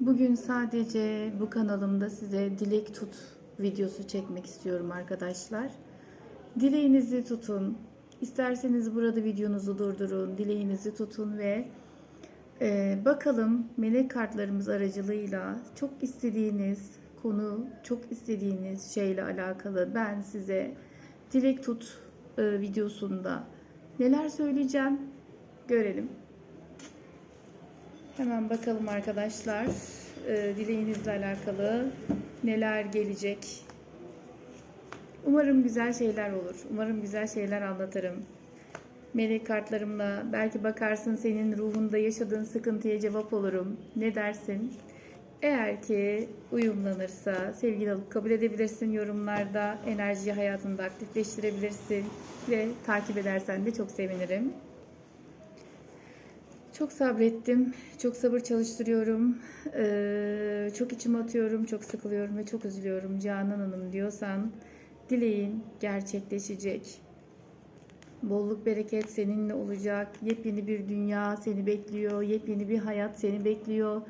Bugün sadece bu kanalımda size dilek tut videosu çekmek istiyorum arkadaşlar. Dileğinizi tutun. İsterseniz burada videonuzu durdurun. Dileğinizi tutun ve e, bakalım melek kartlarımız aracılığıyla çok istediğiniz konu, çok istediğiniz şeyle alakalı ben size dilek tut e, videosunda neler söyleyeceğim görelim. Hemen bakalım arkadaşlar e, dileğinizle alakalı neler gelecek. Umarım güzel şeyler olur. Umarım güzel şeyler anlatırım. Melek kartlarımla belki bakarsın senin ruhunda yaşadığın sıkıntıya cevap olurum. Ne dersin? Eğer ki uyumlanırsa sevgili alıp kabul edebilirsin yorumlarda. Enerjiyi hayatında aktifleştirebilirsin. Ve takip edersen de çok sevinirim. Çok sabrettim. Çok sabır çalıştırıyorum. Ee, çok içim atıyorum. Çok sıkılıyorum ve çok üzülüyorum. Canan Hanım diyorsan dileğin gerçekleşecek. Bolluk bereket seninle olacak. Yepyeni bir dünya seni bekliyor. Yepyeni bir hayat seni bekliyor.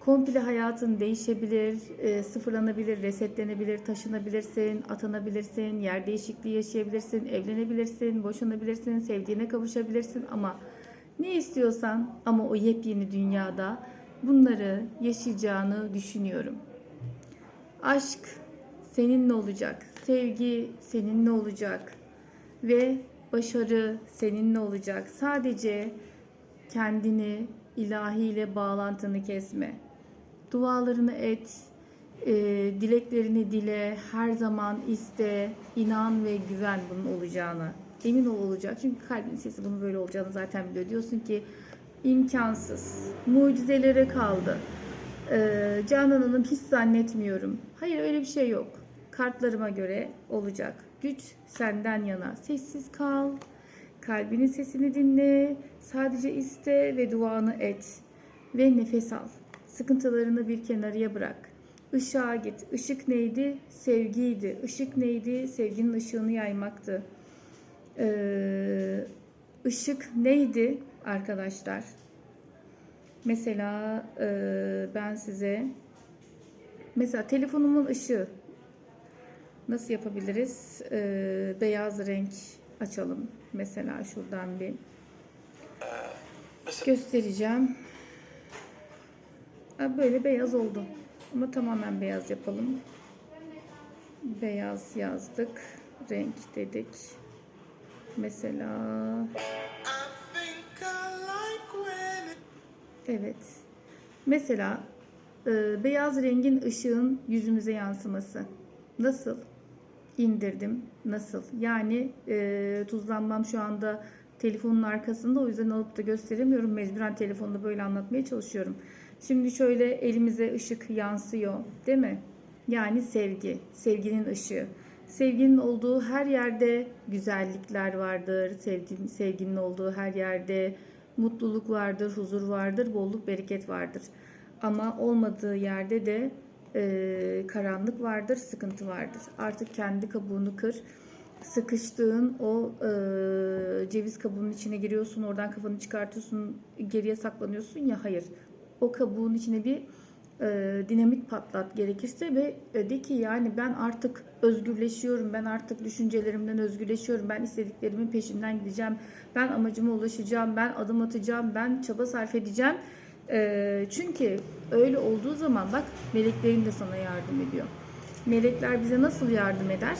Komple hayatın değişebilir, e, sıfırlanabilir, resetlenebilir, taşınabilirsin, atanabilirsin, yer değişikliği yaşayabilirsin, evlenebilirsin, boşanabilirsin, sevdiğine kavuşabilirsin ama ne istiyorsan ama o yepyeni dünyada bunları yaşayacağını düşünüyorum. Aşk seninle olacak, sevgi seninle olacak ve başarı seninle olacak. Sadece kendini ilahiyle bağlantını kesme. Dualarını et, e, dileklerini dile, her zaman iste, inan ve güven bunun olacağını. Emin ol olacak. Çünkü kalbin sesi bunun böyle olacağını zaten biliyor. Diyorsun ki imkansız. Mucizelere kaldı. Ee, Canan Hanım hiç zannetmiyorum. Hayır öyle bir şey yok. Kartlarıma göre olacak. Güç senden yana. Sessiz kal. Kalbinin sesini dinle. Sadece iste ve duanı et. Ve nefes al. Sıkıntılarını bir kenarıya bırak. Işığa git. Işık neydi? Sevgiydi. Işık neydi? Sevginin ışığını yaymaktı. Ee, ışık neydi arkadaşlar? Mesela e, ben size mesela telefonumun ışığı nasıl yapabiliriz? Ee, beyaz renk açalım. Mesela şuradan bir göstereceğim. Böyle beyaz oldu. Ama tamamen beyaz yapalım. Beyaz yazdık. Renk dedik. Mesela evet. Mesela e, beyaz rengin ışığın yüzümüze yansıması. Nasıl? İndirdim. Nasıl? Yani e, tuzlanmam şu anda telefonun arkasında o yüzden alıp da gösteremiyorum. Mecburen telefonda böyle anlatmaya çalışıyorum. Şimdi şöyle elimize ışık yansıyor değil mi? Yani sevgi, sevginin ışığı. Sevginin olduğu her yerde güzellikler vardır. Sevginin, sevginin olduğu her yerde mutluluk vardır, huzur vardır, bolluk, bereket vardır. Ama olmadığı yerde de e, karanlık vardır, sıkıntı vardır. Artık kendi kabuğunu kır. Sıkıştığın o e, ceviz kabuğunun içine giriyorsun, oradan kafanı çıkartıyorsun, geriye saklanıyorsun ya hayır. O kabuğun içine bir e, dinamit patlat gerekirse ve e, de ki yani ben artık özgürleşiyorum, ben artık düşüncelerimden özgürleşiyorum, ben istediklerimin peşinden gideceğim, ben amacıma ulaşacağım, ben adım atacağım, ben çaba sarf edeceğim. E, çünkü öyle olduğu zaman bak meleklerin de sana yardım ediyor. Melekler bize nasıl yardım eder?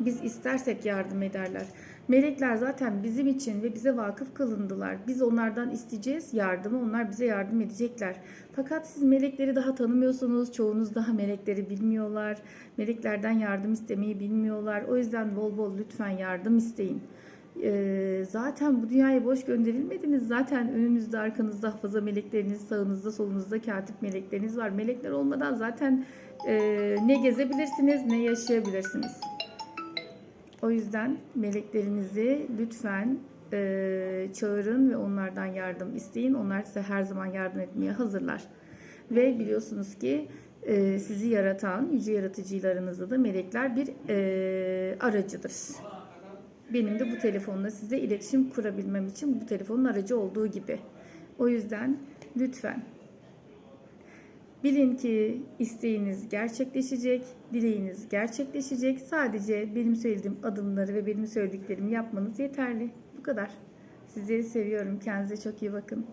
Biz istersek yardım ederler. Melekler zaten bizim için ve bize vakıf kılındılar. Biz onlardan isteyeceğiz yardımı, onlar bize yardım edecekler. Fakat siz melekleri daha tanımıyorsunuz. Çoğunuz daha melekleri bilmiyorlar. Meleklerden yardım istemeyi bilmiyorlar. O yüzden bol bol lütfen yardım isteyin. Ee, zaten bu dünyaya boş gönderilmediniz. Zaten önünüzde, arkanızda hafıza melekleriniz, sağınızda, solunuzda katip melekleriniz var. Melekler olmadan zaten e, ne gezebilirsiniz, ne yaşayabilirsiniz. O yüzden meleklerinizi lütfen e, çağırın ve onlardan yardım isteyin. Onlar size her zaman yardım etmeye hazırlar. Ve biliyorsunuz ki e, sizi yaratan yüce yaratıcılarınızda da melekler bir e, aracıdır. Benim de bu telefonla size iletişim kurabilmem için bu telefonun aracı olduğu gibi. O yüzden lütfen Bilin ki isteğiniz gerçekleşecek, dileğiniz gerçekleşecek. Sadece benim söylediğim adımları ve benim söylediklerimi yapmanız yeterli. Bu kadar. Sizleri seviyorum. Kendinize çok iyi bakın.